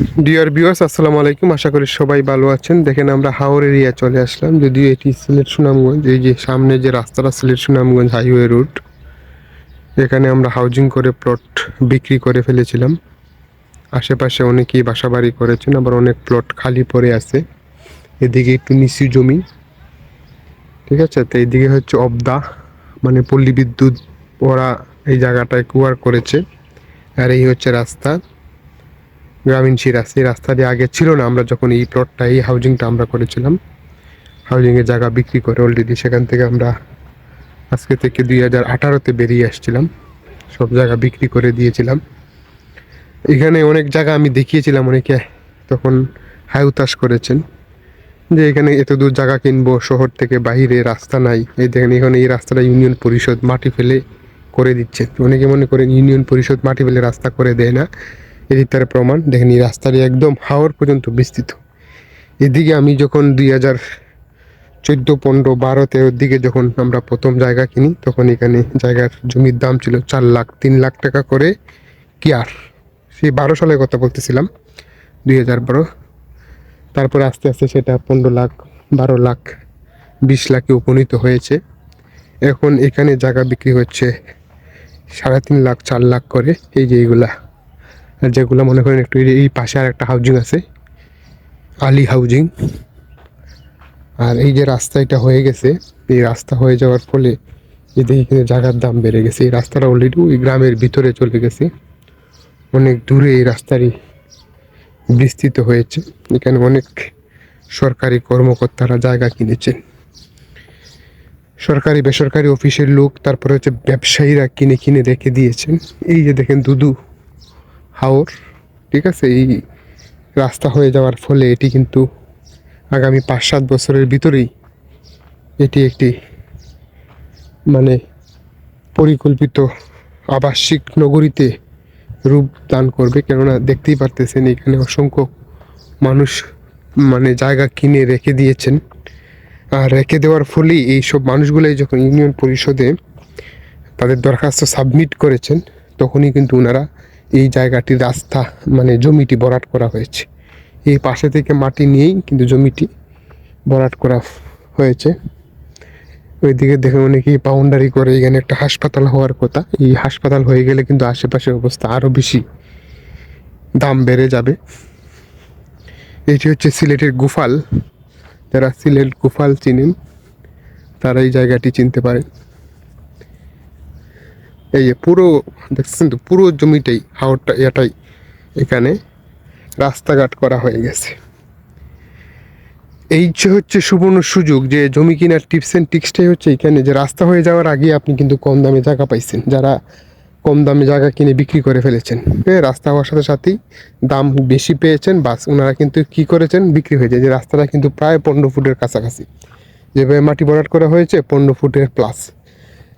Dear viewers আসসালামু আলাইকুম। আশা করি সবাই ভালো আছেন। দেখেন আমরা হাওর এরিয়া চলে আসলাম। যদিও এটি সিলেট সুনামগঞ্জ, এই যে সামনে যে রাস্তাটা সিলেট সুনামগঞ্জ হাইওয়ে রুট এখানে আমরা হাউজিং করে প্লট বিক্রি করে ফেলেছিলাম। আশেপাশে অনেকেই বাসা বাড়ি করেছেন, আবার অনেক প্লট খালি পড়ে আছে। এদিকে একটু নিচু জমি। ঠিক আছে? তো এইদিকে হচ্ছে অবদা মানে পল্লী বিদ্যুৎ ওরা এই জায়গাটায় কুয়ার করেছে। আর এই হচ্ছে রাস্তা। গ্রামীণ এই রাস্তা দিয়ে আগে ছিল না। আমরা যখন এই প্লটটা এই হাউজিংটা আমরা করেছিলাম হাউজিংয়ের জায়গা বিক্রি করে অলরেডি সেখান থেকে আমরা আজকে থেকে দুই হাজার আঠারোতে বেরিয়ে আসছিলাম। সব জায়গা বিক্রি করে দিয়েছিলাম। এখানে অনেক জায়গা আমি দেখিয়েছিলাম, অনেকে তখন হায়ুতাস করেছেন যে এখানে এত দূর জায়গা কিনবো, শহর থেকে বাইরে রাস্তা নাই। এই দেখেন, এখানে এই রাস্তাটা ইউনিয়ন পরিষদ মাটি ফেলে করে দিচ্ছে। অনেকে মনে করেন ইউনিয়ন পরিষদ মাটি ফেলে রাস্তা করে দেয় না। এটি তার প্রমাণ। দেখেন, এই রাস্তাটি একদম হাওর পর্যন্ত বিস্তৃত। এদিকে আমি যখন দুই হাজার চোদ্দ, পনেরো, বারো তেরোর দিকে যখন আমরা প্রথম জায়গা কিনি, তখন এখানে জায়গার জমির দাম ছিল চার লাখ, তিন লাখ টাকা করে কিয়ার সেই বারো সালের কথা বলতেছিলাম, দুই হাজার বারো। তারপরে আস্তে আস্তে সেটা পনেরো লাখ, বারো লাখ, বিশ লাখে উপনীত হয়েছে। এখন এখানে জায়গা বিক্রি হচ্ছে সাড়ে তিন লাখ, চার লাখ করে। এই যে এইগুলা। যেগুলো মনে করেন একটু এই- পাশে আর একটা হাউজিং আছে। আলী হাউজিং আর এই যে রাস্তা এটা হয়ে গেছে, এই রাস্তা হয়ে যাওয়ার ফলে এদিকে জায়গার দাম বেড়ে গেছে। এই রাস্তাটা অলরেডি ওই গ্রামের ভিতরে চলে গেছে। অনেক দূরে এই রাস্তারই বিস্তৃত হয়েছে। এখানে অনেক সরকারি কর্মকর্তারা জায়গা কিনেছেন। সরকারি, বেসরকারি অফিসের লোক, তারপরে হচ্ছে ব্যবসায়ীরা কিনে কিনে রেখে দিয়েছেন। এই যে দেখেন দুদু। হাওর, ঠিক আছে? এই রাস্তা হয়ে যাওয়ার ফলে এটি কিন্তু আগামী পাঁচ সাত বছরের ভিতরেই এটি একটি মানে পরিকল্পিত আবাসিক নগরীতে রূপ দান করবে। কেননা দেখতেই পারতেছেন, এখানে অসংখ্য মানুষ মানে জায়গা কিনে রেখে দিয়েছেন। আর রেখে দেওয়ার ফলেই এই সব মানুষগুলোই যখন ইউনিয়ন পরিষদে তাদের দরখাস্ত সাবমিট করেছেন, তখনই কিন্তু ওনারা এই জায়গাটির রাস্তা মানে জমিটি বরাট করা হয়েছে। এই পাশে থেকে মাটি নিয়েই কিন্তু জমিটি বরাট করা হয়েছে। ওইদিকে দেখে অনেকেই বাউন্ডারি করে এখানে একটা হাসপাতাল হওয়ার কথা। এই হাসপাতাল হয়ে গেলে কিন্তু আশেপাশের অবস্থা আরও বেশি দাম বেড়ে যাবে। এটি হচ্ছে সিলেটের গুফাল। যারা সিলেট গুফাল চিনেন, তারা এই জায়গাটি চিনতে পারেন। এই যে পুরো, দেখছেন তো, পুরো জমিটাই হাওড়টা এটাই এখানে রাস্তাঘাট করা হয়ে গেছে। এই যে হচ্ছে সুবর্ণ সুযোগ, যে জমি কেনার টিপস অ্যান্ড টিক্সটাই হচ্ছে এখানে, যে রাস্তা হয়ে যাওয়ার আগে আপনি কিন্তু কম দামে জায়গা পাইছেন, যারা কম দামে জায়গা কিনে বিক্রি করে ফেলেছেন। হ্যাঁ রাস্তা হওয়ার সাথে সাথেই দাম বেশি পেয়েছেন, বাস ওনারা কিন্তু কি করেছেন, বিক্রি হয়ে যায় যে রাস্তাটা কিন্তু প্রায় পনেরো ফুটের কাছাকাছি। যেভাবে মাটি ভরাট করা হয়েছে, পনেরো ফুটের প্লাস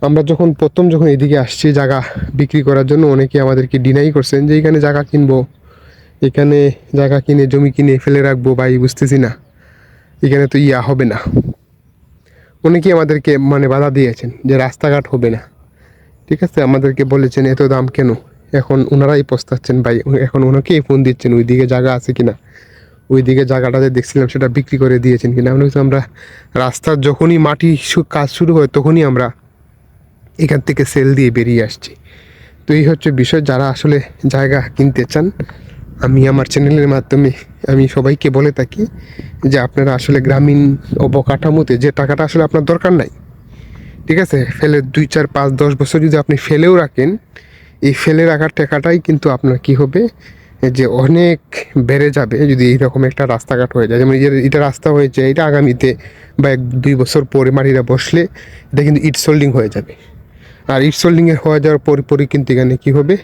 আমরা যখন প্রথম যখন এদিকে আসছি জায়গা বিক্রি করার জন্য, অনেকে আমাদেরকে ডিনাই করছেন যে এখানে জায়গা কিনবো, এখানে জায়গা কিনে, জমি কিনে ফেলে রাখব, ভাই বুঝতেছি না। এখানে তো ইয়া হবে না। অনেকেই আমাদেরকে মানে বাধা দিয়েছেন যে রাস্তাঘাট হবে না। ঠিক আছে, আমাদেরকে বলেছেন এত দাম কেন? এখন ওনারাই পস্তাচ্ছেন, ভাই, এখন ওনাকেই ফোন দিচ্ছেন ওই দিকে জায়গা আছে কিনা? ওই দিকে জায়গাটাতে দেখছিলাম, সেটা বিক্রি করে দিয়েছেন কিনা? আমরা রাস্তার যখনই মাটি কাজ শুরু হয়, তখনই আমরা এখান থেকে সেল দিয়ে বেরিয়ে আসছি। তো এই হচ্ছে বিষয়, যারা আসলে জায়গা কিনতে চান, আমি আমার চ্যানেলের মাধ্যমে আমি সবাইকে বলে থাকি যে আপনারা আসলে গ্রামীণ অবকাঠামোতে যে টাকাটা আসলে আপনার দরকার নাই, ঠিক আছে? ফেলে দুই, চার, পাঁচ, দশ বছর যদি আপনি ফেলেও রাখেন, এই ফেলে রাখার টাকাটাই কিন্তু আপনার কি হবে? যে অনেক বেড়ে যাবে যদি এইরকম একটা রাস্তাঘাট হয়ে যায়। যেমন এটা রাস্তা হয়েছে, এটা আগামীতে বা এক, দুই বছর পরে মাটিটা বসলে এটা কিন্তু ইট সোল্ডিং হয়ে যাবে। আর ইট সোল্ডিংয়ের হয়ে যাওয়ার পর পরই কিন্তু এখানে কী হবে?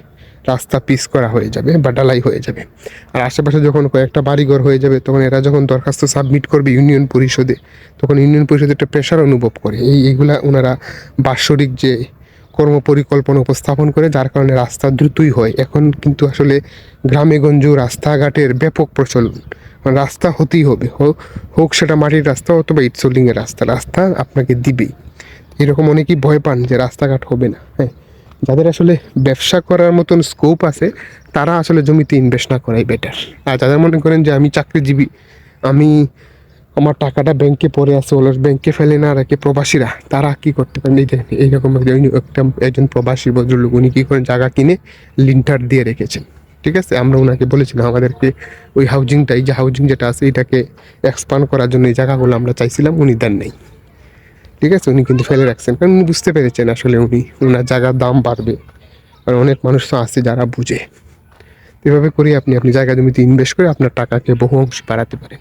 রাস্তা পিস করা হয়ে যাবে বা ডালাই হয়ে যাবে। আর আশেপাশে যখন কয়েকটা বাড়িঘর হয়ে যাবে, তখন এরা যখন দরখাস্ত সাবমিট করবে ইউনিয়ন পরিষদে, তখন ইউনিয়ন পরিষদ একটা প্রেশার অনুভব করে। এই এইগুলা ওনারা বাৎসরিক যে কর্ম পরিকল্পনা উপস্থাপন করে, যার কারণে রাস্তা দ্রুতই হয়। এখন কিন্তু আসলে গ্রামে গঞ্জ রাস্তাঘাটের ব্যাপক প্রচলন। মানে রাস্তা হতেই হবে। হোক সেটা মাটির রাস্তা অথবা ইট সোল্ডিংয়ের রাস্তা রাস্তা আপনাকে দিবেই। এরকম অনেকেই ভয় পান যে রাস্তাঘাট হবে না হ্যাঁ। যাদের আসলে ব্যবসা করার মতন স্কোপ আছে, তারা আসলে জমিতে ইনভেস্ট না করাই বেটার আর যাদের মনে করেন যে আমি চাকরিজীবী, আমি আমার টাকাটা ব্যাংকে পড়ে আছে, ওলার ব্যাংকে ফেলে না রেখে প্রবাসীরা, তারা কি করতে পারেন এই দেখেন এইরকম একটা একজন প্রবাসী ভদ্রলোক, উনি কী করেন জায়গা কিনে লিন্টার দিয়ে রেখেছেন? ঠিক আছে? আমরা ওনাকে বলেছিলাম, আমাদেরকে ওই হাউজিংটা এই যে হাউজিং যেটা আছে, এটাকে এক্সপান্ড করার জন্য এই জায়গাগুলো আমরা চাইছিলাম, উনি দেন নাই। ঠিক আছে? উনি কিন্তু ফেলে রাখছেন। কারণ উনি বুঝতে পেরেছেন আসলে উনি ওনার জায়গার দাম বাড়বে। কারণ অনেক মানুষ তো আছে যারা বুঝে। এভাবে করে আপনি আপনি জায়গা জমিতে ইনভেস্ট করে আপনার টাকাকে বহু অংশ বাড়াতে পারেন।